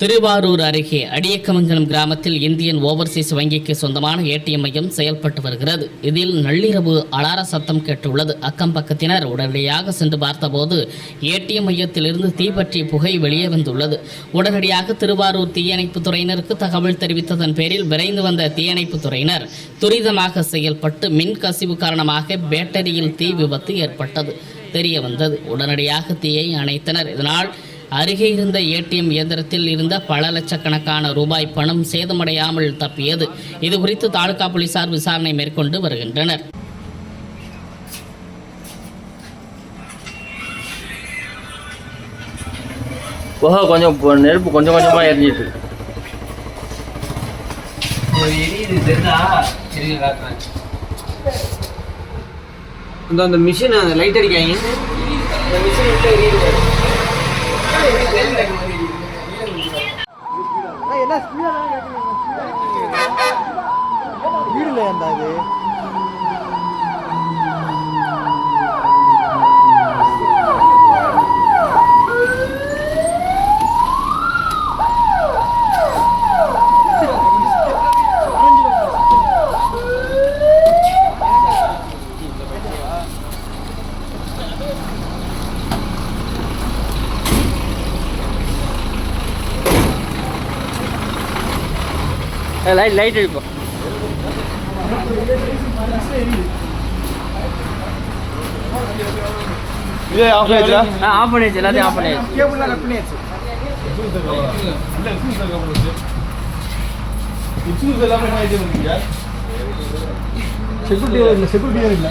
திருவாரூர் அருகே அடியக்கமங்கலம் கிராமத்தில் Indian Overseas வங்கிக்கு சொந்தமான ஏடிஎம் மையம் செயல்பட்டு வருகிறது. இதில் நள்ளிரவு அலார சத்தம் கேட்டுள்ளது. அக்கம் பக்கத்தினர் உடனடியாக சென்று பார்த்தபோது ஏடிஎம் மையத்திலிருந்து தீப்பற்றி புகை வெளியே வந்துள்ளது. உடனடியாக திருவாரூர் தீயணைப்பு துறையினருக்கு தகவல் தெரிவித்ததன் பேரில் விரைந்து வந்த தீயணைப்பு துறையினர் துரிதமாக செயல்பட்டு மின் கசிவு காரணமாக பேட்டரியில் தீ விபத்து ஏற்பட்டது. தெரிய வந்தது. உடனடியாக தீயை அணைத்தனர். இதனால் அருகே இருந்த ஏடிஎம் இயந்திரத்தில் இருந்த பல லட்சக்கணக்கான ரூபாய் பணம் சேதமடையாமல் தப்பியது. இது குறித்து தாலுகா போலீசார் விசாரணை மேற்கொண்டு வருகின்றனர். புகை கொஞ்சம் நெருப்பு கொஞ்சம் கொஞ்சமாக எரிஞ்சிட்டு இருக்கு. இந்த அந்த மிஷின் அந்த லைட் அடிக்காங்க அந்த மிஷின் விட்டு எரியுது வீடுல அந்த இது? லைட் லைட் அடிப்போம் இது ஆஃப் ஆயிடுச்சா ஆ? ஆஃப் பண்ணியாச்சு எல்லாத்தையும் ஆஃப் பண்ணியாச்சு கேபிள்லாம் கட் பண்ணியாச்சு செக்யூரிட்டி இல்லை செக்யூரிட்டியே இல்லை?